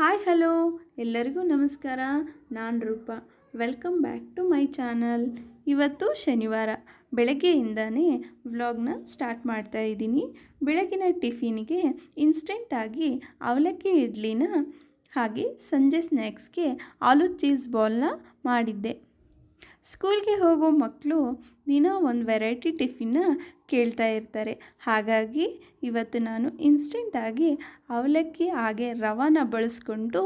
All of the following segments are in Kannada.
ಹಾಯ್ ಹಲೋ, ಎಲ್ಲರಿಗೂ ನಮಸ್ಕಾರ. ನಾನು Roopa. Welcome back to my channel ಇವತ್ತು ಶನಿವಾರ. ಬೆಳಗ್ಗೆಯಿಂದನೇ ವ್ಲಾಗ್ನ ಸ್ಟಾರ್ಟ್ ಮಾಡ್ತಾ ಇದ್ದೀನಿ. ಬೆಳಗಿನ ಟಿಫಿನ್ಗೆ ಇನ್ಸ್ಟೆಂಟಾಗಿ ಅವಲಕ್ಕಿ ಇಡ್ಲಿನ ಹಾಗೆ ಸಂಜೆ ಸ್ನ್ಯಾಕ್ಸ್ಗೆ ಆಲೂ ಚೀಸ್ ಬಾಲ್ನ ಮಾಡಿದ್ದೆ. ಸ್ಕೂಲ್ಗೆ ಹೋಗೋ ಮಕ್ಕಳು ದಿನ ಒಂದು ವೆರೈಟಿ ಟಿಫಿನ್ನ ಕೇಳ್ತಾ ಇರ್ತಾರೆ. ಹಾಗಾಗಿ ಇವತ್ತು ನಾನು ಇನ್ಸ್ಟೆಂಟಾಗಿ ಅವಲಕ್ಕಿ ಹಾಗೆ ರವಾನ ಬಳಸ್ಕೊಂಡು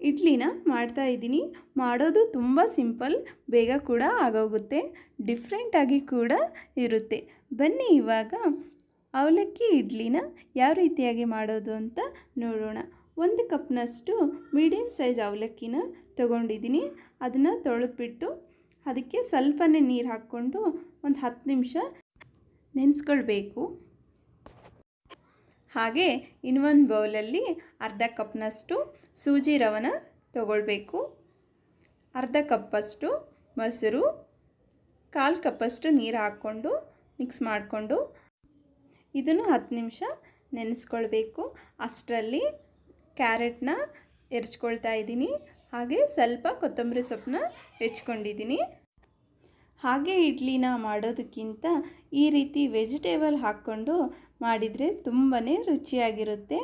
ಇಡ್ಲಿನ ಮಾಡ್ತಾ ಇದ್ದೀನಿ. ಮಾಡೋದು ತುಂಬ ಸಿಂಪಲ್, ಬೇಗ ಕೂಡ ಆಗೋಗುತ್ತೆ ಡಿಫ್ರೆಂಟಾಗಿ ಕೂಡ ಇರುತ್ತೆ. ಬನ್ನಿ ಇವಾಗ ಅವಲಕ್ಕಿ ಇಡ್ಲಿನ ಯಾವ ರೀತಿಯಾಗಿ ಮಾಡೋದು ಅಂತ ನೋಡೋಣ. ಒಂದು ಕಪ್ನಷ್ಟು ಮೀಡಿಯಮ್ ಸೈಜ್ ಅವಲಕ್ಕಿನ ತೊಗೊಂಡಿದ್ದೀನಿ. ಅದನ್ನು ತೊಳೆದ್ಬಿಟ್ಟು ಅದಕ್ಕೆ ಸ್ವಲ್ಪನೇ ನೀರು ಹಾಕ್ಕೊಂಡು ಒಂದು ಹತ್ತು ನಿಮಿಷ ನೆನೆಸ್ಕೊಳ್ಬೇಕು. ಹಾಗೆ ಇನ್ನೊಂದು ಬೌಲಲ್ಲಿ ಅರ್ಧ ಕಪ್ನಷ್ಟು ಸೂಜಿ ರವನ ತಗೊಳ್ಬೇಕು. ಅರ್ಧ ಕಪ್ಪಷ್ಟು ಮೊಸರು, ಕಾಲು ಕಪ್ಪಷ್ಟು ನೀರು ಹಾಕ್ಕೊಂಡು ಮಿಕ್ಸ್ ಮಾಡಿಕೊಂಡು ಇದನ್ನು ಹತ್ತು ನಿಮಿಷ ನೆನೆಸ್ಕೊಳ್ಬೇಕು. ಅಷ್ಟರಲ್ಲಿ ಕ್ಯಾರೆಟ್ನ ಎರ್ಚ್ಕೊಳ್ತಾ ಇದ್ದೀನಿ. ಹಾಗೆ ಸ್ವಲ್ಪ ಕೊತ್ತಂಬರಿ ಸೊಪ್ಪನ್ನ ಹೆಚ್ಕೊಂಡಿದ್ದೀನಿ. ಹಾಗೆ ಇಡ್ಲಿನ ಮಾಡೋದಕ್ಕಿಂತ ಈ ರೀತಿ ವೆಜಿಟೇಬಲ್ ಹಾಕ್ಕೊಂಡು ಮಾಡಿದರೆ ತುಂಬಾ ರುಚಿಯಾಗಿರುತ್ತೆ.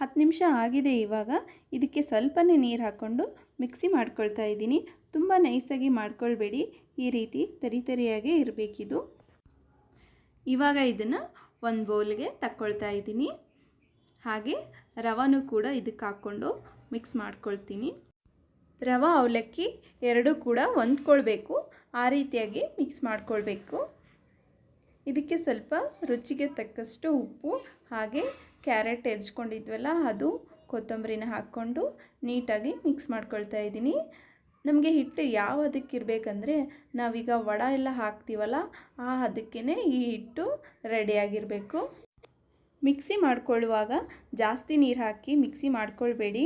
ಹತ್ತು ನಿಮಿಷ ಆಗಿದೆ ಇವಾಗ. ಇದಕ್ಕೆ ಸ್ವಲ್ಪನೇ ನೀರು ಹಾಕ್ಕೊಂಡು ಮಿಕ್ಸಿ ಮಾಡ್ಕೊಳ್ತಾ ಇದ್ದೀನಿ. ತುಂಬ ನೈಸಾಗಿ ಮಾಡ್ಕೊಳ್ಬೇಡಿ. ಈ ರೀತಿ ತರಿ ತರಿಯಾಗೇ ಇರಬೇಕಿದು. ಇವಾಗ ಇದನ್ನು ಒಂದು ಬೌಲ್ಗೆ ತಕ್ಕೊಳ್ತಾ ಇದ್ದೀನಿ. ಹಾಗೆ ರವಾನು ಕೂಡ ಇದಕ್ಕೆ ಹಾಕ್ಕೊಂಡು ಮಿಕ್ಸ್ ಮಾಡ್ಕೊಳ್ತೀನಿ. ರವೆ ಅವಲಕ್ಕಿ ಎರಡೂ ಕೂಡ ಹೊಂದ್ಕೊಳ್ಬೇಕು. ಆ ರೀತಿಯಾಗಿ ಮಿಕ್ಸ್ ಮಾಡ್ಕೊಳ್ಬೇಕು. ಇದಕ್ಕೆ ಸ್ವಲ್ಪ ರುಚಿಗೆ ತಕ್ಕಷ್ಟು ಉಪ್ಪು, ಹಾಗೆ ಕ್ಯಾರೆಟ್ ಹೆಚ್ಕೊಂಡಿದ್ವಲ್ಲ ಅದು ಕೊತ್ತಂಬರಿನ ಹಾಕ್ಕೊಂಡು ನೀಟಾಗಿ ಮಿಕ್ಸ್ ಮಾಡ್ಕೊಳ್ತಾ ಇದ್ದೀನಿ. ನಮಗೆ ಹಿಟ್ಟು ಯಾವ ಹದಕ್ಕೆ ಇರಬೇಕಂದ್ರೆ ನಾವೀಗ ವಡ ಎಲ್ಲ ಹಾಕ್ತೀವಲ್ಲ, ಆ ಹದಕ್ಕೇ ಈ ಹಿಟ್ಟು ರೆಡಿಯಾಗಿರಬೇಕು. ಮಿಕ್ಸಿ ಮಾಡ್ಕೊಳ್ಳುವಾಗ ಜಾಸ್ತಿ ನೀರು ಹಾಕಿ ಮಿಕ್ಸಿ ಮಾಡ್ಕೊಳ್ಬೇಡಿ.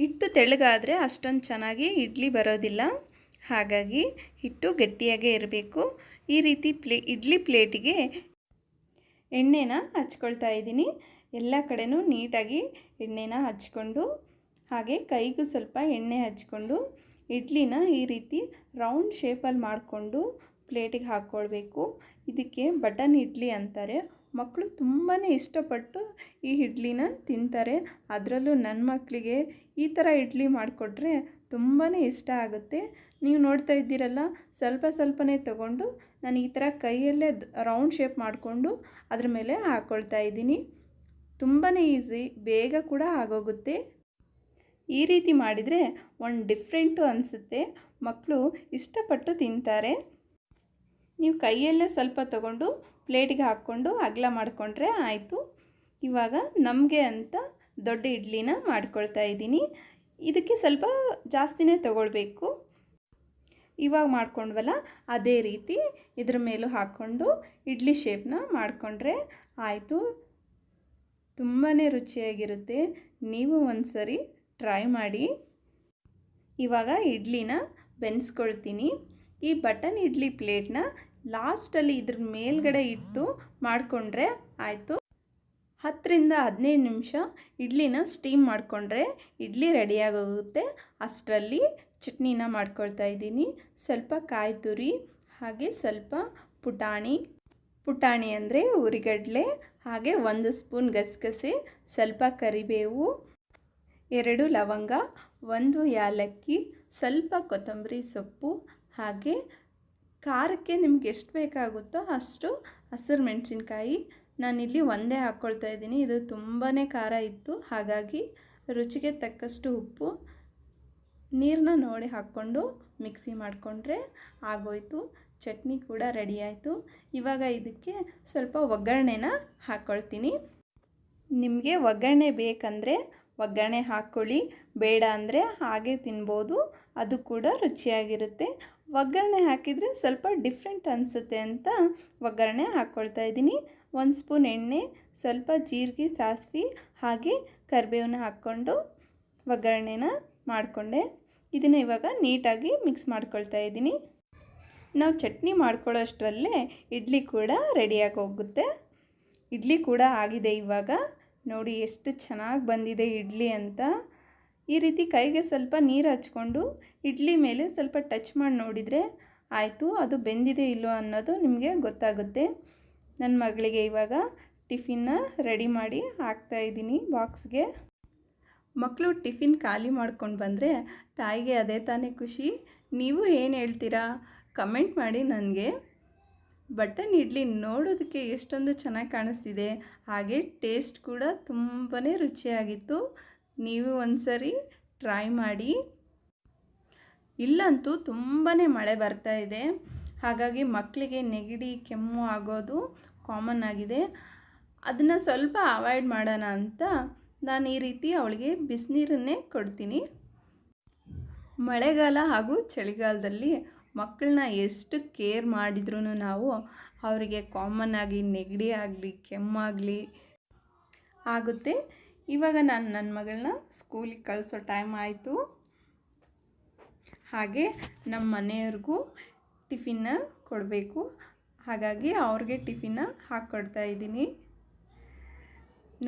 ಹಿಟ್ಟು ತೆಳ್ಳಗಾದರೆ ಅಷ್ಟೊಂದು ಚೆನ್ನಾಗಿ ಇಡ್ಲಿ ಬರೋದಿಲ್ಲ. ಹಾಗಾಗಿ ಹಿಟ್ಟು ಗಟ್ಟಿಯಾಗೇ ಇರಬೇಕು. ಈ ರೀತಿ ಪ್ಲೇ, ಇಡ್ಲಿ ಪ್ಲೇಟಿಗೆ ಎಣ್ಣೆನ ಹಚ್ಕೊಳ್ತಾ ಇದ್ದೀನಿ. ಎಲ್ಲ ಕಡೆನೂ ನೀಟಾಗಿ ಎಣ್ಣೆನ ಹಚ್ಕೊಂಡು, ಹಾಗೆ ಕೈಗೂ ಸ್ವಲ್ಪ ಎಣ್ಣೆ ಹಚ್ಕೊಂಡು, ಇಡ್ಲಿನ ಈ ರೀತಿ ರೌಂಡ್ ಶೇಪಲ್ಲಿ ಮಾಡಿಕೊಂಡು ಪ್ಲೇಟಿಗೆ ಹಾಕ್ಕೊಳ್ಬೇಕು. ಇದಕ್ಕೆ ಬಟನ್ ಇಡ್ಲಿ ಅಂತಾರೆ. ಮಕ್ಕಳು ತುಂಬಾ ಇಷ್ಟಪಟ್ಟು ಈ ಇಡ್ಲಿನ ತಿಂತಾರೆ. ಅದರಲ್ಲೂ ನನ್ನ ಮಕ್ಕಳಿಗೆ ಈ ಥರ ಇಡ್ಲಿ ಮಾಡಿಕೊಟ್ರೆ ತುಂಬಾ ಇಷ್ಟ ಆಗುತ್ತೆ. ನೀವು ನೋಡ್ತಾ ಇದ್ದೀರಲ್ಲ, ಸ್ವಲ್ಪ ಸ್ವಲ್ಪನೇ ತಗೊಂಡು ನಾನು ಈ ಥರ ಕೈಯಲ್ಲೇ ರೌಂಡ್ ಶೇಪ್ ಮಾಡಿಕೊಂಡು ಅದ್ರ ಮೇಲೆ ಹಾಕ್ಕೊಳ್ತಾ ಇದ್ದೀನಿ. ತುಂಬಾ ಈಸಿ, ಬೇಗ ಕೂಡ ಆಗೋಗುತ್ತೆ. ಈ ರೀತಿ ಮಾಡಿದರೆ ಒಂದು ಡಿಫ್ರೆಂಟು ಅನಿಸುತ್ತೆ. ಮಕ್ಕಳು ಇಷ್ಟಪಟ್ಟು ತಿಂತಾರೆ. ನೀವು ಕೈಯಲ್ಲೇ ಸ್ವಲ್ಪ ತಗೊಂಡು ಪ್ಲೇಟಿಗೆ ಹಾಕ್ಕೊಂಡು ಅಗಲ ಮಾಡಿಕೊಂಡ್ರೆ ಆಯಿತು. ಇವಾಗ ನಮಗೆ ಅಂತ ದೊಡ್ಡ ಇಡ್ಲಿನ ಮಾಡ್ಕೊಳ್ತಾ ಇದ್ದೀನಿ. ಇದಕ್ಕೆ ಸ್ವಲ್ಪ ಜಾಸ್ತಿನೇ ತಗೊಳ್ಬೇಕು. ಇವಾಗ ಮಾಡ್ಕೊಂಡ್ವಲ್ಲ, ಅದೇ ರೀತಿ ಇದ್ರ ಮೇಲೂ ಹಾಕ್ಕೊಂಡು ಇಡ್ಲಿ ಶೇಪ್ನ ಮಾಡಿಕೊಂಡ್ರೆ ಆಯಿತು. ತುಂಬಾ ರುಚಿಯಾಗಿರುತ್ತೆ. ನೀವು ಒಂದು ಸರಿ ಟ್ರೈ ಮಾಡಿ. ಇವಾಗ ಇಡ್ಲಿನ ಬೆನ್ಸ್ಕೊಳ್ತೀನಿ. ಈ ಬಟನ್ ಇಡ್ಲಿ ಪ್ಲೇಟ್ನ ಲಾಸ್ಟಲ್ಲಿ ಇದ್ರ ಮೇಲ್ಗಡೆ ಇಟ್ಟು ಮಾಡಿಕೊಂಡ್ರೆ ಆಯಿತು. ಹತ್ತರಿಂದ ಹದಿನೈದು ನಿಮಿಷ ಇಡ್ಲಿನ ಸ್ಟೀಮ್ ಮಾಡಿಕೊಂಡ್ರೆ ಇಡ್ಲಿ ರೆಡಿಯಾಗೋಗುತ್ತೆ ಅಷ್ಟರಲ್ಲಿ ಚಟ್ನಿನ ಮಾಡ್ಕೊಳ್ತಾ ಇದ್ದೀನಿ. ಸ್ವಲ್ಪ ಕಾಯಿ ತುರಿ, ಹಾಗೆ ಸ್ವಲ್ಪ ಪುಟಾಣಿ. ಪುಟಾಣಿ ಅಂದರೆ ಉರಿಗಡಲೆ, ಹಾಗೆ ಒಂದು ಸ್ಪೂನ್ ಗಸಗಸೆ, ಸ್ವಲ್ಪ ಕರಿಬೇವು, ಎರಡು ಲವಂಗ, ಒಂದು ಯಾಲಕ್ಕಿ, ಸ್ವಲ್ಪ ಕೊತ್ತಂಬರಿ ಸೊಪ್ಪು, ಹಾಗೆ ಖಾರಕ್ಕೆ ನಿಮ್ಗೆ ಎಷ್ಟು ಬೇಕಾಗುತ್ತೋ ಅಷ್ಟು ಹಸಿರು ಮೆಣಸಿನ್ಕಾಯಿ ನಾನಿಲ್ಲಿ ಒಂದೇ ಹಾಕ್ಕೊಳ್ತಾ ಇದ್ದೀನಿ. ಇದು ತುಂಬಾ ಖಾರ ಇತ್ತು. ಹಾಗಾಗಿ ರುಚಿಗೆ ತಕ್ಕಷ್ಟು ಉಪ್ಪು ನೀರನ್ನ ನೋಡಿ ಹಾಕ್ಕೊಂಡು ಮಿಕ್ಸಿ ಮಾಡಿಕೊಂಡ್ರೆ ಆಗೋಯಿತು. ಚಟ್ನಿ ಕೂಡ ರೆಡಿ ಆಯಿತು. ಇವಾಗ ಇದಕ್ಕೆ ಸ್ವಲ್ಪ ಒಗ್ಗರಣೆನ ಹಾಕ್ಕೊಳ್ತೀನಿ ನಿಮಗೆ ಒಗ್ಗರಣೆ ಬೇಕಂದರೆ ಒಗ್ಗರಣೆ ಹಾಕ್ಕೊಳ್ಳಿ ಬೇಡ ಅಂದರೆ ಹಾಗೆ ತಿನ್ಬೋದು. ಅದು ಕೂಡ ರುಚಿಯಾಗಿರುತ್ತೆ. ಒಗ್ಗರಣೆ ಹಾಕಿದರೆ ಸ್ವಲ್ಪ ಡಿಫ್ರೆಂಟ್ ಅನಿಸುತ್ತೆ ಅಂತ ಒಗ್ಗರಣೆ ಹಾಕ್ಕೊಳ್ತಾ ಇದ್ದೀನಿ. ಒಂದು ಸ್ಪೂನ್ ಎಣ್ಣೆ, ಸ್ವಲ್ಪ ಜೀರಿಗೆ, ಸಾಸಿವೆ ಹಾಗೆ ಕರಿಬೇವನ್ನ ಹಾಕ್ಕೊಂಡು ಒಗ್ಗರಣೆನ ಮಾಡಿಕೊಂಡೆ. ಇದನ್ನು ಇವಾಗ ನೀಟಾಗಿ ಮಿಕ್ಸ್ ಮಾಡ್ಕೊಳ್ತಾ ಇದ್ದೀನಿ. ನಾವು ಚಟ್ನಿ ಮಾಡ್ಕೊಳ್ಳೋಷ್ಟರಲ್ಲೇ ಇಡ್ಲಿ ಕೂಡ ರೆಡಿಯಾಗಿ ಹೋಗುತ್ತೆ. ಇಡ್ಲಿ ಕೂಡ ಆಗಿದೆ ಇವಾಗ. ನೋಡಿ ಎಷ್ಟು ಚೆನ್ನಾಗಿ ಬಂದಿದೆ ಇಡ್ಲಿ ಅಂತ. ಈ ರೀತಿ ಕೈಗೆ ಸ್ವಲ್ಪ ನೀರು ಹಚ್ಕೊಂಡು ಇಡ್ಲಿ ಮೇಲೆ ಸ್ವಲ್ಪ ಟಚ್ ಮಾಡಿ ನೋಡಿದರೆ ಆಯಿತು, ಅದು ಬೆಂದಿದೆ ಇಲ್ಲೋ ಅನ್ನೋದು ನಿಮಗೆ ಗೊತ್ತಾಗುತ್ತೆ. ನನ್ನ ಮಗಳಿಗೆ ಇವಾಗ ಟಿಫಿನ್ನ ರೆಡಿ ಮಾಡಿ ಹಾಕ್ತಾಯಿದ್ದೀನಿ ಬಾಕ್ಸ್ಗೆ. ಮಕ್ಕಳು ಟಿಫಿನ್ ಖಾಲಿ ಮಾಡ್ಕೊಂಡು ಬಂದರೆ ತಾಯಿಗೆ ಅದೇ ತಾನೇ ಖುಷಿ. ನೀವು ಏನು ಹೇಳ್ತೀರಾ? ಕಮೆಂಟ್ ಮಾಡಿ ನನಗೆ. ಬಟನ್ ಇಡ್ಲಿ ನೋಡೋದಕ್ಕೆ ಎಷ್ಟೊಂದು ಚೆನ್ನಾಗಿ ಕಾಣಿಸ್ತಿದೆ. ಹಾಗೆ ಟೇಸ್ಟ್ ಕೂಡ ತುಂಬಾ ರುಚಿಯಾಗಿತ್ತು. ನೀವು ಒಂದ್ಸರಿ ಟ್ರೈ ಮಾಡಿ. ಇಲ್ಲಂತೂ ತುಂಬಾ ಮಳೆ ಬರ್ತಾ ಇದೆ. ಹಾಗಾಗಿ ಮಕ್ಕಳಿಗೆ ನೆಗಡಿ, ಕೆಮ್ಮು ಆಗೋದು ಕಾಮನ್ ಆಗಿದೆ. ಅದನ್ನು ಸ್ವಲ್ಪ ಅವಾಯ್ಡ್ ಮಾಡೋಣ ಅಂತ ನಾನು ಈ ರೀತಿ ಅವಳಿಗೆ ಬಿಸಿನೀರನ್ನೇ ಕೊಡ್ತೀನಿ. ಮಳೆಗಾಲ ಹಾಗೂ ಚಳಿಗಾಲದಲ್ಲಿ ಮಕ್ಕಳನ್ನ ಎಷ್ಟು ಕೇರ್ ಮಾಡಿದ್ರೂ ನಾವು ಅವರಿಗೆ ಕಾಮನ್ ಆಗಿ ನೆಗಡಿ ಆಗಲಿ ಕೆಮ್ಮಾಗಲಿ ಆಗುತ್ತೆ. ಇವಾಗ ನಾನು ನನ್ನ ಮಗಳನ್ನ ಸ್ಕೂಲಿಗೆ ಕಳಿಸೋ ಟೈಮ್ ಆಯಿತು. ಹಾಗೆ ನಮ್ಮ ಮನೆಯವ್ರಿಗೂ ಟಿಫಿನ್ನ ಕೊಡಬೇಕು. ಹಾಗಾಗಿ ಅವ್ರಿಗೆ ಟಿಫಿನ್ನ ಹಾಕ್ಕೊಡ್ತಾ ಇದ್ದೀನಿ.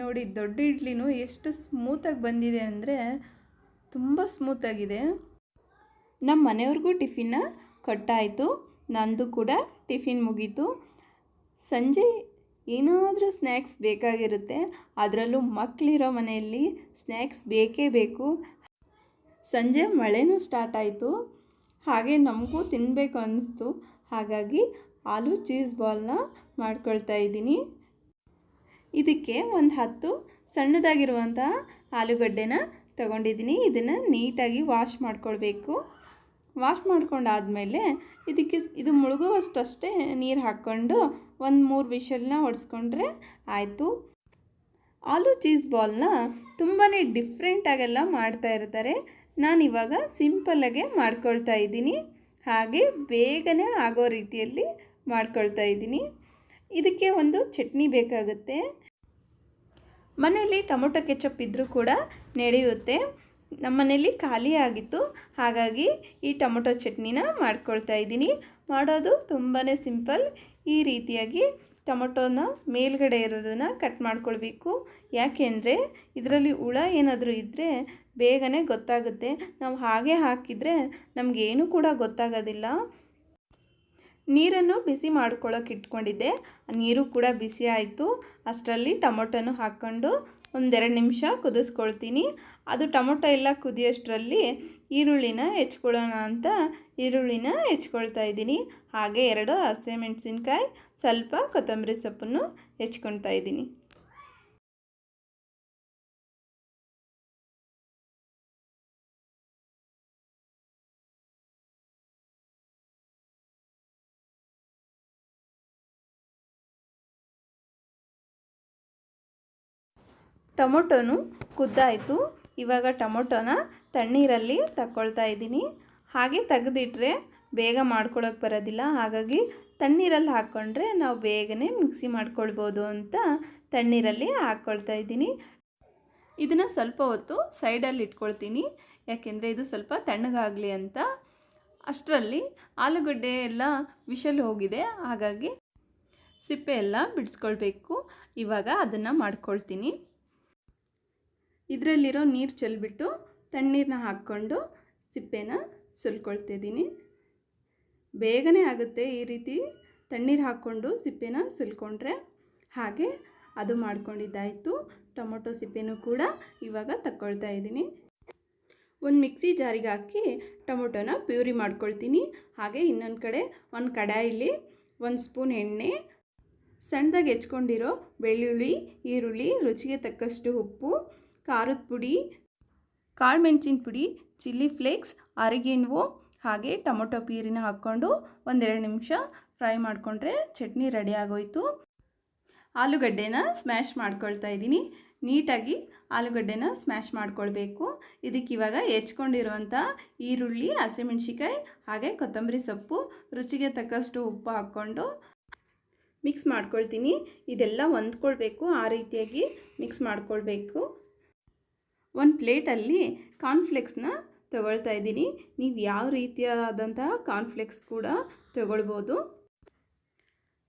ನೋಡಿ, ದೊಡ್ಡ ಇಡ್ಲಿನೂ ಎಷ್ಟು ಸ್ಮೂತಾಗಿ ಬಂದಿದೆ ಅಂದರೆ ತುಂಬ ಸ್ಮೂತಾಗಿದೆ. ನಮ್ಮ ಮನೆಯವ್ರಿಗೂ ಟಿಫಿನ್ನ ಕೊಟ್ಟಾಯಿತು. ನಂದು ಕೂಡ ಟಿಫಿನ್ ಮುಗೀತು. ಸಂಜೆ ಏನಾದರೂ ಸ್ನ್ಯಾಕ್ಸ್ ಬೇಕಾಗಿರುತ್ತೆ, ಅದರಲ್ಲೂ ಮಕ್ಕಳಿರೋ ಮನೆಯಲ್ಲಿ ಸ್ನ್ಯಾಕ್ಸ್ ಬೇಕೇ ಬೇಕು. ಸಂಜೆ ಮಳೆನೂ ಸ್ಟಾರ್ಟ್ ಆಯಿತು. ಹಾಗೆ ನಮಗೂ ತಿನ್ನಬೇಕು ಅನ್ನಿಸ್ತು. ಹಾಗಾಗಿ ಆಲೂ ಚೀಸ್ ಬಾಲ್ನ ಮಾಡ್ಕೊಳ್ತಾ ಇದ್ದೀನಿ. ಇದಕ್ಕೆ ಒಂದು ಹತ್ತು ಸಣ್ಣದಾಗಿರುವಂತಹ ಆಲೂಗಡ್ಡೆನ ತಗೊಂಡಿದ್ದೀನಿ. ಇದನ್ನು ನೀಟಾಗಿ ವಾಶ್ ಮಾಡ್ಕೊಳ್ಬೇಕು. ವಾಶ್ ಮಾಡ್ಕೊಂಡಾದಮೇಲೆ ಇದಕ್ಕೆ ಇದು ಮುಳುಗುವಷ್ಟಷ್ಟೇ ನೀರು ಹಾಕ್ಕೊಂಡು ಒಂದು ಮೂರು ವಿಷಲ್ನ ಹೊಡೆಸ್ಕೊಂಡ್ರೆ ಆಯಿತು. ಆಲೂ ಚೀಸ್ ಬಾಲ್ನ ತುಂಬಾ ಡಿಫ್ರೆಂಟಾಗೆಲ್ಲ ಮಾಡ್ತಾ ಇರ್ತಾರೆ. ನಾನಿವಾಗ ಸಿಂಪಲ್ಲಾಗೆ ಮಾಡ್ಕೊಳ್ತಾ ಇದ್ದೀನಿ. ಹಾಗೆ ಬೇಗನೆ ಆಗೋ ರೀತಿಯಲ್ಲಿ ಮಾಡ್ಕೊಳ್ತಾ ಇದ್ದೀನಿ. ಇದಕ್ಕೆ ಒಂದು ಚಟ್ನಿ ಬೇಕಾಗುತ್ತೆ. ಮನೆಯಲ್ಲಿ ಟೊಮೊಟೊ ಕೆಚಪ್ ಇದ್ದರೂ ಕೂಡ ನಡೆಯುತ್ತೆ. ನಮ್ಮ ಮನೆಯಲ್ಲಿ ಖಾಲಿ ಆಗಿತ್ತು. ಹಾಗಾಗಿ ಈ ಟೊಮೊಟೊ ಚಟ್ನಿನ ಮಾಡ್ಕೊಳ್ತಾ ಇದ್ದೀನಿ. ಮಾಡೋದು ತುಂಬಾ ಸಿಂಪಲ್ ಈ ರೀತಿಯಾಗಿ ಟೊಮೊಟೊನ ಮೇಲ್ಗಡೆ ಇರೋದನ್ನು ಕಟ್ ಮಾಡ್ಕೊಳ್ಬೇಕು. ಯಾಕೆಂದರೆ ಇದರಲ್ಲಿ ಹುಳ ಏನಾದರೂ ಇದ್ದರೆ ಬೇಗನೆ ಗೊತ್ತಾಗುತ್ತೆ. ನಾವು ಹಾಗೆ ಹಾಕಿದರೆ ನಮಗೇನು ಕೂಡ ಗೊತ್ತಾಗೋದಿಲ್ಲ. ನೀರನ್ನು ಬಿಸಿ ಮಾಡ್ಕೊಳ್ಳೋಕೆ ಇಟ್ಕೊಂಡಿದ್ದೆ. ನೀರು ಕೂಡ ಬಿಸಿ ಆಯಿತು. ಅಷ್ಟರಲ್ಲಿ ಟೊಮೊಟೊನು ಹಾಕ್ಕೊಂಡು ಒಂದೆರಡು ನಿಮಿಷ ಕುದಿಸ್ಕೊಳ್ತೀನಿ. ಅದು ಟೊಮೊಟೊ ಎಲ್ಲ ಕುದಿಯೋಷ್ಟರಲ್ಲಿ ಈರುಳ್ಳಿನ ಹೆಚ್ಕೊಳ್ಳೋಣ ಅಂತ ಈರುಳ್ಳಿನ ಹೆಚ್ಕೊಳ್ತಾ ಇದ್ದೀನಿ. ಹಾಗೆ ಎರಡು ಹಸಿಮೆಣಸಿನ್ಕಾಯಿ, ಸ್ವಲ್ಪ ಕೊತ್ತಂಬರಿ ಸೊಪ್ಪನ್ನು ಹೆಚ್ಕೊಳ್ತಾ ಇದ್ದೀನಿ. ಟೊಮೊಟೊನು ಕುದ್ದಾಯಿತು. ಇವಾಗ ಟೊಮೊಟೊನ ತಣ್ಣೀರಲ್ಲಿ ತಗೊಳ್ತಾ ಇದ್ದೀನಿ. ಹಾಗೆ ತೆಗೆದಿಟ್ರೆ ಬೇಗ ಮಾಡ್ಕೊಳಕ್ಕೆ ಬರೋದಿಲ್ಲ. ಹಾಗಾಗಿ ತಣ್ಣೀರಲ್ಲಿ ಹಾಕ್ಕೊಂಡ್ರೆ ನಾವು ಬೇಗನೆ ಮಿಕ್ಸಿ ಮಾಡ್ಕೊಳ್ಬೋದು ಅಂತ ತಣ್ಣೀರಲ್ಲಿ ಹಾಕ್ಕೊಳ್ತಾ ಇದ್ದೀನಿ. ಇದನ್ನು ಸ್ವಲ್ಪ ಹೊತ್ತು ಸೈಡಲ್ಲಿ ಇಟ್ಕೊಳ್ತೀನಿ. ಯಾಕೆಂದರೆ ಇದು ಸ್ವಲ್ಪ ತಣ್ಣಗಾಗಲಿ ಅಂತ. ಅಷ್ಟರಲ್ಲಿ ಆಲೂಗಡ್ಡೆ ಎಲ್ಲ ವಿಷಲ್ ಹೋಗಿದೆ. ಹಾಗಾಗಿ ಸಿಪ್ಪೆ ಎಲ್ಲ ಬಿಡಿಸ್ಕೊಳ್ಬೇಕು. ಇವಾಗ ಅದನ್ನು ಮಾಡ್ಕೊಳ್ತೀನಿ. ಇದರಲ್ಲಿರೋ ನೀರು ಚೆಲ್ಬಿಟ್ಟು ತಣ್ಣೀರನ್ನ ಹಾಕ್ಕೊಂಡು ಸಿಪ್ಪೆನ ಸುಲ್ಕೊಳ್ತಿದ್ದೀನಿ ಬೇಗನೆ ಆಗುತ್ತೆ ಈ ರೀತಿ ತಣ್ಣೀರು ಹಾಕ್ಕೊಂಡು ಸಿಪ್ಪೆನ ಸುಲ್ಕೊಂಡ್ರೆ. ಹಾಗೆ ಅದು ಮಾಡ್ಕೊಂಡಿದ್ದಾಯಿತು. ಟೊಮೊಟೊ ಸಿಪ್ಪೆನೂ ಕೂಡ ಇವಾಗ ತಕ್ಕೊಳ್ತಾ ಇದ್ದೀನಿ. ಒಂದು ಮಿಕ್ಸಿ ಜಾರಿಗೆ ಹಾಕಿ ಟೊಮೊಟೊನ ಪ್ಯೂರಿ ಮಾಡ್ಕೊಳ್ತೀನಿ. ಹಾಗೆ ಇನ್ನೊಂದು ಕಡೆ ಒಂದು ಕಡಾಯಲ್ಲಿ ಒಂದು ಸ್ಪೂನ್ ಎಣ್ಣೆ, ಸಣ್ಣದಾಗಿ ಹೆಚ್ಕೊಂಡಿರೋ ಬೆಳ್ಳುಳ್ಳಿ, ಈರುಳ್ಳಿ, ರುಚಿಗೆ ತಕ್ಕಷ್ಟು ಉಪ್ಪು ಖಾರದ ಪುಡಿ ಕಾಳು ಮೆಣಸಿನ ಪುಡಿ, ಚಿಲ್ಲಿ ಫ್ಲೇಕ್ಸ್ ಅರಿಗೆನ್ವು ಹಾಗೆ ಟೊಮೊಟೊ ಪೀರಿನ ಹಾಕ್ಕೊಂಡು ಒಂದೆರಡು ನಿಮಿಷ ಫ್ರೈ ಮಾಡಿಕೊಂಡ್ರೆ ಚಟ್ನಿ ರೆಡಿ ಆಗೋಯಿತು. ಆಲೂಗಡ್ಡೆನ ಸ್ಮ್ಯಾಶ್ ಮಾಡ್ಕೊಳ್ತಾ ಇದ್ದೀನಿ. ನೀಟಾಗಿ ಆಲೂಗಡ್ಡೆನ ಸ್ಮ್ಯಾಶ್ ಮಾಡ್ಕೊಳ್ಬೇಕು. ಇದಕ್ಕೆ ಇವಾಗ ಹೆಚ್ಕೊಂಡಿರುವಂಥ ಈರುಳ್ಳಿ ಹಸಿಮೆಣ್ಸಿಕಾಯಿ ಹಾಗೆ ಕೊತ್ತಂಬರಿ ಸೊಪ್ಪು, ರುಚಿಗೆ ತಕ್ಕಷ್ಟು ಉಪ್ಪು ಹಾಕ್ಕೊಂಡು ಮಿಕ್ಸ್ ಮಾಡ್ಕೊಳ್ತೀನಿ. ಇದೆಲ್ಲ ಹೊಂದ್ಕೊಳ್ಬೇಕು, ಆ ರೀತಿಯಾಗಿ ಮಿಕ್ಸ್ ಮಾಡ್ಕೊಳ್ಬೇಕು. ಒಂದು ಪ್ಲೇಟಲ್ಲಿ ಕಾರ್ನ್ಫ್ಲೆಕ್ಸ್ನ ತಗೊಳ್ತಾ ಇದ್ದೀನಿ. ನೀವು ಯಾವ ರೀತಿಯಾದಂತಹ ಕಾರ್ನ್ಫ್ಲೆಕ್ಸ್ ಕೂಡ ತಗೊಳ್ಬೋದು.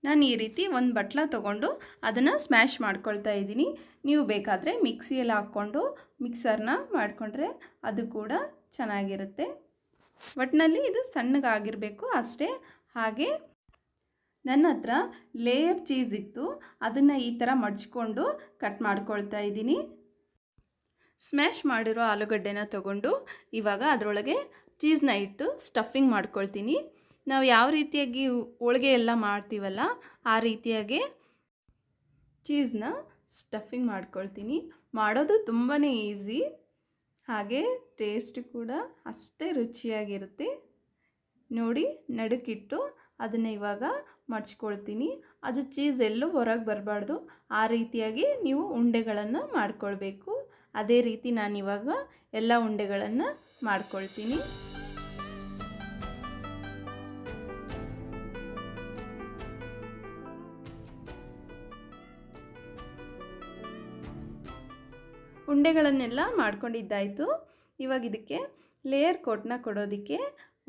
ನಾನು ಈ ರೀತಿ ಒಂದು ಬಟ್ಲ ತೊಗೊಂಡು ಅದನ್ನು ಸ್ಮ್ಯಾಶ್ ಮಾಡ್ಕೊಳ್ತಾ ಇದ್ದೀನಿ. ನೀವು ಬೇಕಾದರೆ ಮಿಕ್ಸಿಯಲ್ಲಿ ಹಾಕ್ಕೊಂಡು ಮಿಕ್ಸರ್ನ ಮಾಡಿಕೊಂಡ್ರೆ ಅದು ಕೂಡ ಚೆನ್ನಾಗಿರುತ್ತೆ. ಒಟ್ಟಿನಲ್ಲಿ ಇದು ಸಣ್ಣಗಾಗಿರಬೇಕು ಅಷ್ಟೇ. ಹಾಗೆ ನನ್ನ ಹತ್ರ ಲೇಯರ್ ಚೀಸ್ ಇತ್ತು. ಅದನ್ನು ಈ ಥರ ಮಡಚ್ಕೊಂಡು ಕಟ್ ಮಾಡ್ಕೊಳ್ತಾ ಇದ್ದೀನಿ. ಸ್ಮ್ಯಾಶ್ ಮಾಡಿರೋ ಆಲೂಗಡ್ಡೆನ ತಗೊಂಡು ಇವಾಗ ಅದರೊಳಗೆ ಚೀಸ್ನ ಇಟ್ಟು ಸ್ಟಫಿಂಗ್ ಮಾಡ್ಕೊಳ್ತೀನಿ. ನಾವು ಯಾವ ರೀತಿಯಾಗಿ ಹೋಳಿಗೆ ಎಲ್ಲ ಮಾಡ್ತೀವಲ್ಲ, ಆ ರೀತಿಯಾಗಿ ಚೀಸ್ನ ಸ್ಟಫಿಂಗ್ ಮಾಡ್ಕೊಳ್ತೀನಿ. ಮಾಡೋದು ತುಂಬಾ ಈಸಿ ಹಾಗೆ ಟೇಸ್ಟ್ ಕೂಡ ಅಷ್ಟೇ ರುಚಿಯಾಗಿರುತ್ತೆ. ನೋಡಿ, ನಡುಕಿಟ್ಟು ಅದನ್ನು ಇವಾಗ ಮಡ್ಚ್ಕೊಳ್ತೀನಿ. ಅದು ಚೀಸ್ ಎಲ್ಲೂ ಹೊರಗೆ ಬರಬಾರ್ದು. ಆ ರೀತಿಯಾಗಿ ನೀವು ಉಂಡೆಗಳನ್ನು ಮಾಡ್ಕೊಳ್ಬೇಕು. ಅದೇ ರೀತಿ ನಾನಿವಾಗ ಎಲ್ಲ ಉಂಡೆಗಳನ್ನು ಮಾಡ್ಕೊಳ್ತೀನಿ. ಉಂಡೆಗಳನ್ನೆಲ್ಲ ಮಾಡ್ಕೊಂಡಿದ್ದಾಯಿತು. ಇವಾಗ ಇದಕ್ಕೆ ಲೇಯರ್ ಕೋಟ್ನ ಕೊಡೋದಕ್ಕೆ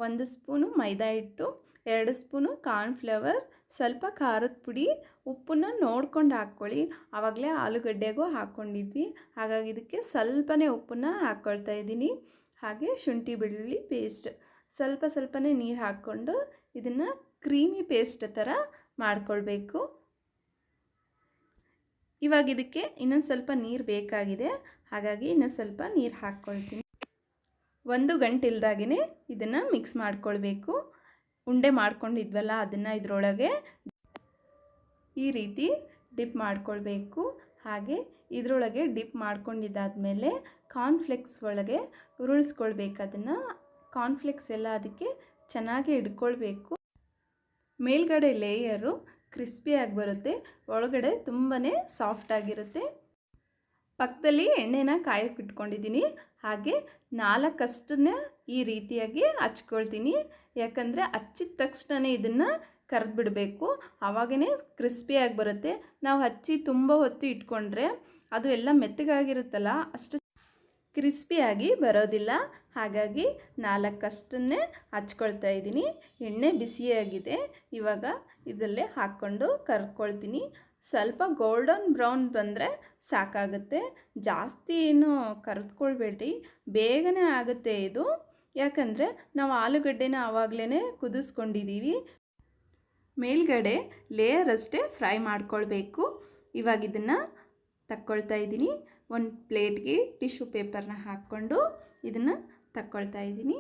ಒಂದು ಸ್ಪೂನು ಮೈದಾ ಹಿಟ್ಟು, ಎರಡು ಸ್ಪೂನು ಕಾರ್ನ್ಫ್ಲವರ್ ಸ್ವಲ್ಪ ಖಾರದ ಪುಡಿ ಉಪ್ಪನ್ನ ನೋಡ್ಕೊಂಡು ಹಾಕ್ಕೊಳ್ಳಿ. ಆವಾಗಲೇ ಆಲೂಗಡ್ಡೆಗೂ ಹಾಕ್ಕೊಂಡಿದ್ವಿ. ಹಾಗಾಗಿ ಇದಕ್ಕೆ ಸ್ವಲ್ಪನೇ ಉಪ್ಪನ್ನ ಹಾಕ್ಕೊಳ್ತಾ ಇದ್ದೀನಿ. ಹಾಗೆ ಶುಂಠಿ, ಬೆಳ್ಳುಳ್ಳಿ ಪೇಸ್ಟ್ ಸ್ವಲ್ಪ ಸ್ವಲ್ಪನೇ ನೀರು ಹಾಕ್ಕೊಂಡು ಇದನ್ನು ಕ್ರೀಮಿ ಪೇಸ್ಟ್ ಥರ ಮಾಡ್ಕೊಳ್ಬೇಕು. ಇವಾಗ ಇದಕ್ಕೆ ಇನ್ನೊಂದು ಸ್ವಲ್ಪ ನೀರು ಬೇಕಾಗಿದೆ. ಹಾಗಾಗಿ ಇನ್ನೊಂದು ಸ್ವಲ್ಪ ನೀರು ಹಾಕ್ಕೊಳ್ತೀನಿ. ಒಂದು ಗಂಟೆ ಇಲ್ದಾಗೆ ಇದನ್ನು ಮಿಕ್ಸ್ ಮಾಡ್ಕೊಳ್ಬೇಕು. ಉಂಡೆ ಮಾಡ್ಕೊಂಡಿದ್ವಲ್ಲ, ಅದನ್ನು ಇದರೊಳಗೆ ಈ ರೀತಿ ಡಿಪ್ ಮಾಡ್ಕೊಳ್ಬೇಕು. ಹಾಗೆ ಇದರೊಳಗೆ ಡಿಪ್ ಮಾಡ್ಕೊಂಡಿದ್ದಾದಮೇಲೆ ಕಾರ್ನ್ಫ್ಲೆಕ್ಸ್ ಒಳಗೆ ಉರುಳಿಸ್ಕೊಳ್ಬೇಕು ಅದನ್ನು. ಕಾರ್ನ್ಫ್ಲೆಕ್ಸ್ ಎಲ್ಲ ಅದಕ್ಕೆ ಚೆನ್ನಾಗಿ ಹಿಡ್ಕೊಳ್ಬೇಕು ಮೇಲ್ಗಡೆ ಲೇಯರು ಕ್ರಿಸ್ಪಿಯಾಗಿ ಬರುತ್ತೆ, ಒಳಗಡೆ ತುಂಬಾ ಸಾಫ್ಟಾಗಿರುತ್ತೆ ಪಕ್ಕದಲ್ಲಿ ಎಣ್ಣೆನ ಕಾಯಕ್ಕೆ ಇಟ್ಕೊಂಡಿದ್ದೀನಿ ಹಾಗೆ ನಾಲ್ಕಷ್ಟನ್ನ ಈ ರೀತಿಯಾಗಿ ಹಚ್ಕೊಳ್ತೀನಿ. ಯಾಕಂದರೆ ಹಚ್ಚಿದ ತಕ್ಷಣ ಇದನ್ನು ಕರೆದ್ಬಿಡಬೇಕು. ಆವಾಗೇ ಕ್ರಿಸ್ಪಿಯಾಗಿ ಬರುತ್ತೆ. ನಾವು ಹಚ್ಚಿ ತುಂಬ ಹೊತ್ತು ಇಟ್ಕೊಂಡ್ರೆ ಅದು ಎಲ್ಲ ಮೆತ್ತಗಾಗಿರುತ್ತಲ್ಲ, ಅಷ್ಟು ಕ್ರಿಸ್ಪಿಯಾಗಿ ಬರೋದಿಲ್ಲ. ಹಾಗಾಗಿ ನಾಲ್ಕಷ್ಟನ್ನೇ ಹಚ್ಕೊಳ್ತಾ ಇದ್ದೀನಿ. ಎಣ್ಣೆ ಬಿಸಿಯಾಗಿದೆ. ಇವಾಗ ಇದರಲ್ಲೇ ಹಾಕ್ಕೊಂಡು ಕರ್ಕೊಳ್ತೀನಿ ಸ್ವಲ್ಪ ಗೋಲ್ಡನ್ ಬ್ರೌನ್ ಬಂದರೆ ಸಾಕಾಗುತ್ತೆ. ಜಾಸ್ತಿ ಏನು ಕರೆದುಕೊಳ್ಬೇಡ್ರಿ ಬೇಗನೆ ಆಗುತ್ತೆ ಇದು. ಯಾಕಂದರೆ ನಾವು ಆಲೂಗಡ್ಡೆನ ಆವಾಗಲೇ ಕುದಿಸ್ಕೊಂಡಿದ್ದೀವಿ ಮೇಲ್ಗಡೆ ಲೇಯರ್ ಅಷ್ಟೇ ಫ್ರೈ ಮಾಡ್ಕೊಳ್ಬೇಕು. ಇವಾಗ ಇದನ್ನು ತಕ್ಕೊಳ್ತಾ ಇದ್ದೀನಿ. ಒಂದು ಪ್ಲೇಟ್ಗೆ ಟಿಶ್ಯೂ ಪೇಪರ್ನ ಹಾಕ್ಕೊಂಡು ಇದನ್ನು ತಕ್ಕೊಳ್ತಾ ಇದ್ದೀನಿ.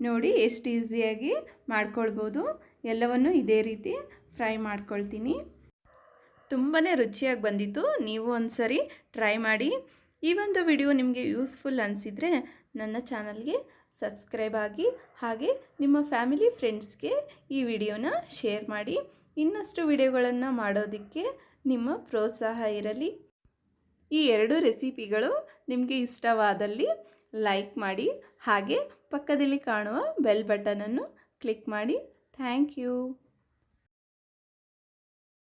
ನೋಡಿ ಎಷ್ಟು ಈಸಿಯಾಗಿ ಮಾಡ್ಕೊಳ್ಬೋದು. ಎಲ್ಲವನ್ನು ಇದೇ ರೀತಿ ಫ್ರೈ ಮಾಡ್ಕೊಳ್ತೀನಿ. ತುಂಬಾ ರುಚಿಯಾಗಿ ಬಂದಿತ್ತು. ನೀವು ಒಂದ್ಸರಿ ಟ್ರೈ ಮಾಡಿ. ಈ ಒಂದು ವಿಡಿಯೋ ನಿಮಗೆ ಯೂಸ್ಫುಲ್ ಅನಿಸಿದರೆ ನನ್ನ ಚಾನಲ್ಗೆ ಸಬ್ಸ್ಕ್ರೈಬ್ ಆಗಿ ಹಾಗೆ ನಿಮ್ಮ ಫ್ಯಾಮಿಲಿ ಫ್ರೆಂಡ್ಸ್ಗೆ ಈ ವಿಡಿಯೋನ ಶೇರ್ ಮಾಡಿ. ಇನ್ನಷ್ಟು ವಿಡಿಯೋಗಳನ್ನು ಮಾಡೋದಕ್ಕೆ ನಿಮ್ಮ ಪ್ರೋತ್ಸಾಹ ಇರಲಿ. ಈ ಎರಡು ರೆಸಿಪಿಗಳು ನಿಮಗೆ ಇಷ್ಟವಾದಲ್ಲಿ ಲೈಕ್ ಮಾಡಿ ಹಾಗೆ ಪಕ್ಕದಲ್ಲಿ ಕಾಣುವ ಬೆಲ್ ಬಟನನ್ನು ಕ್ಲಿಕ್ ಮಾಡಿ. Thank you.